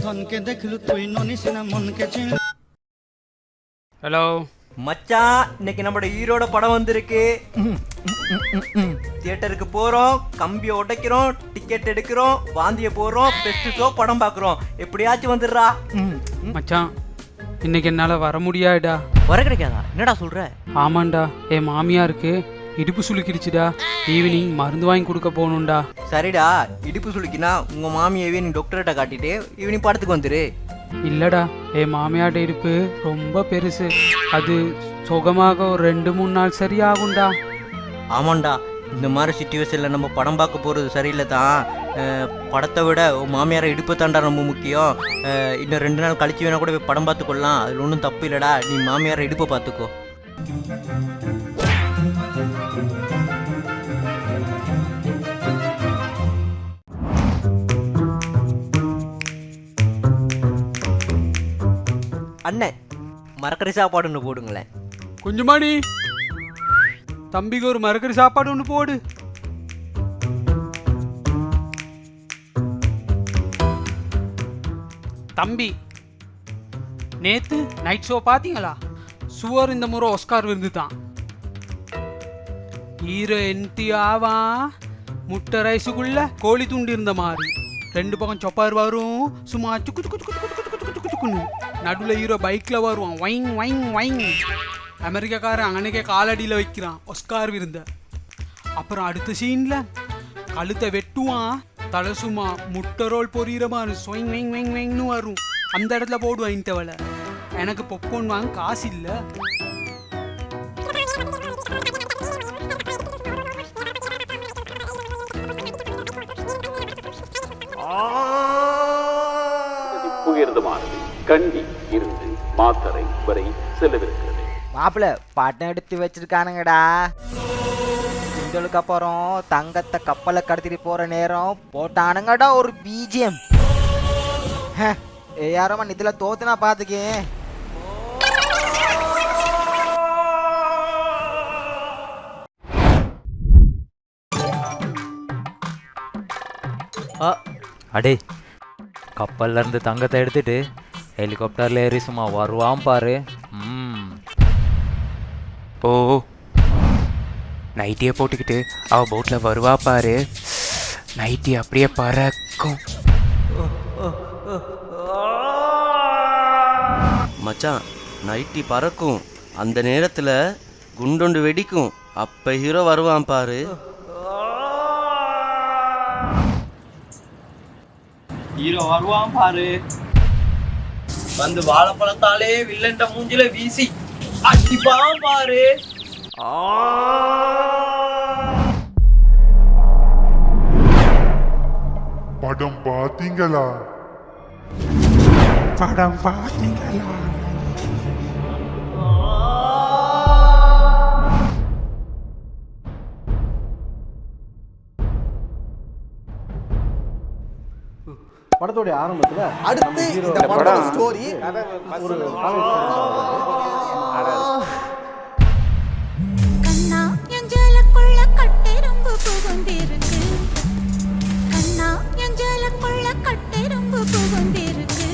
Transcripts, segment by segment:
ধনকে দেখলু তুই ননিস না মনকে চিনলু ஹலோ மச்சான் இன்னைக்கு நம்மளோட ஈரோட படம் வந்திருக்கு தியேட்டருக்கு போறோம் கம்பியை உடைக்கிறோம் டிக்கெட் எடுக்கிறோம் வாந்திய போறோம் பெஸ்ட் ஷோ படம் பார்க்குறோம் எப்படியாச்சும் வந்துடுறா ம், ம். மச்சான் இன்னைக்கு என்னால் வர முடியாதுடா வர கிடைக்காதா என்னடா சொல்ற ஆமாண்டா என் மாமியாருக்கு இடுப்பு சுளுக்கிடுச்சுடா. ஈவினிங் மருந்து வாங்கி கொடுக்க போகணும்டா. சரிடா இடுப்பு சுளுக்கினா உங்க மாமியவே நீ டாக்டர்கிட்ட காட்டிட்டு ஈவினிங் படத்துக்கு வந்துரு. இல்லைடா என் மாமியார்ட இடுப்பு ரொம்ப பெருசு. அது சுகமாக ஒரு ரெண்டு மூணு நாள் சரியாகும்டா. ஆமாண்டா இந்த மாதிரி சுச்சுவேஷனில் நம்ம படம் பார்க்க போகிறது சரியில்லை தான். படத்தை விட மாமியாரை இடுப்பு தாண்டா ரொம்ப முக்கியம். இன்னும் ரெண்டு நாள் கழிச்சு வேணா கூட போய் படம் பார்த்துக்கொள்ளலாம். அதில் ஒன்றும் தப்பு இல்லைடா நீ மாமியாரை இடுப்பை பார்த்துக்கோ. அண்ணன் மரக்கறி சாப்பாடு ஒன்று போடுங்களேன். கொஞ்சமாடி. தம்பிக்கு ஒரு மரக்கறி சாப்பாடு ஒன்று போடு. தம்பி நேத்து நைட் ஷோ பாத்தீங்களா சுவர் இந்த முறை ஒஸ்கார் விருந்து தான் ஹீரோ என்டி முட்டை ரைஸுக்குள்ள கோழி துண்டு இருந்த மாதிரி. ரெண்டு பக்கம் சொப்பார் வரும். சும்மா சுக்கு சுக்கு சுக்கு சுக்கு சுக்கு சுக்கு சுக்கு சுக்குன்னு. நடுவில் ஹீரோ பைக்கில் வருவான். வைங் வைங் வைங் அமெரிக்காக்காரன் அங்கனைக்கே காலடியில் வைக்கிறான் ஒஸ்கார் விருந்த. அப்புறம் அடுத்த சீனில் கழுத்தை வெட்டுவான். தலை சும்மா முட்டை ரோல் பொரியிற மாதிரி. ஸ்வைங் வைங் வைங் வைங்னு வரும். அந்த இடத்துல போடுவான் இன்டவலை எனக்கு பொப்கார்ன் வாங்க காசு இல்லை. உயர்ந்தமானது கண்டி இருந்து மாத்தறை வரை செல்லவிருக்கிறது. மாப்பிள்ள பட்டம் எடுத்து வச்சிருக்கானுங்கடா. அப்புறம் தங்கத்தை கப்பலை கடத்திட்டு போற நேரம் போட்டானுங்கடா ஒரு பிஜிஎம் யாரமா இதுல தோத்துனா பாத்துக்கே ஆ. அடே கப்பல்ல இருந்து தங்கத்தை எடுத்துட்டு ஹெலிகாப்டர்ல ஏறி சும்மா வருவான் பாரு. ம். ஓ நைட்டியை போட்டுக்கிட்டு அவ போட்டில் வருவா பாரு. நைட்டி அப்படியே பறக்கும். மச்சான் நைட்டி பறக்கும். அந்த நேரத்தில் குண்டொண்டு வெடிக்கும். அப்போ ஹீரோ வருவான் பாரு. ஹீரோ வருவான் பாரு. வந்து வாழைப்பழத்தாலே வில்லன்ட மூஞ்சில வீசி அடிப்பான் பாரு. படம் பாத்தீங்களா படம் பார்த்தீங்களா? படத்தோடைய ஆரம்பத்துல அடுத்து இந்த படத்தோட ஸ்டோரி ஒரு கண்ணா எஞ்சலுக்குள்ள கட்டெரும்பு புகுந்திருக்கு. கண்ணா எஞ்சலுக்குள்ள கட்டெரும்பு புகுந்திருக்கு.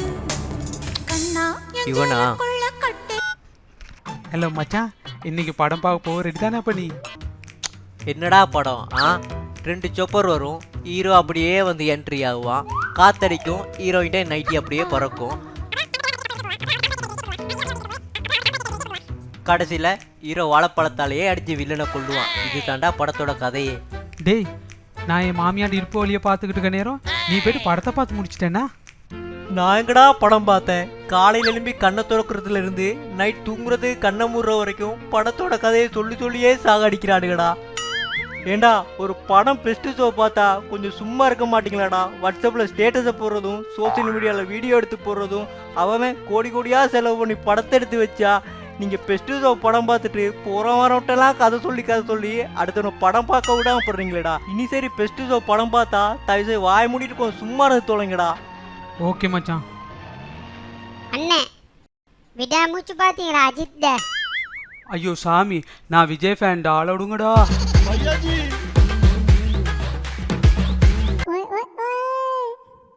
கண்ணா இவனா? ஹலோ மச்சான். இன்னைக்கு படம் பார்க்க போக ரெடி தானே பண்ணி என்னடா படம் ஆ? ரெண்டு சொப்பர் வரும். ஹீரோ அப்படியே வந்து என்ட்ரி ஆகுவான். காத்தடிக்கும் ஹீரோயின்ட நைட்டி அப்படியே பறக்கும். கடைசியில் ஹீரோ வாழைப்பழத்தாலேயே அடிச்சு வில்லனை கொள்ளுவான் இது தாண்டா படத்தோட கதையே. டேய் நான் என் மாமியார் இருப்பு வழியை பார்த்துக்கிட்டு இருக்க நேரம் நீ போயிட்டு படத்தை பார்த்து முடிச்சிட்டேன்னா? நான் எங்கடா படம் பார்த்தேன்? காலையில எழும்பி கண்ணை திறக்கிறதுல இருந்து நைட் தூங்குறது கண்ணை மூடுற வரைக்கும் படத்தோட கதையை சொல்லி சொல்லியே சாகடிக்கிறானுங்கடா. ஏண்டா ஒரு படம் பெஸ்ட் ஷோ பார்த்தா கொஞ்சம் சும்மா இருக்க மாட்டீங்களாடா? வாட்ஸ்அப்பில் ஸ்டேட்டஸை போடுறதும் சோஷியல் மீடியாவில் வீடியோ எடுத்து போடுறதும் அவன் கோடி கோடியாக செலவு பண்ணி படத்தை எடுத்து வச்சா நீங்கள் பெஸ்ட் ஷோ படம் பார்த்துட்டு போகிற வரவட்டெல்லாம் கதை சொல்லி கதை சொல்லி அடுத்த படம் பார்க்க விடாம போடுறீங்களேடா. இனி சரி பெஸ்ட் ஷோ படம் பார்த்தா தயவுசெய்து வாய் மூடிட்டு கொஞ்சம் சும்மா இருந்து தொலைங்கடா. ஓகே மச்சான். அண்ணே விடாமூச்சு பாத்தீங்களா அஜித் ஐயோ சாமி நான் விஜய் ஃபேன்டா ஆள விடுங்கடா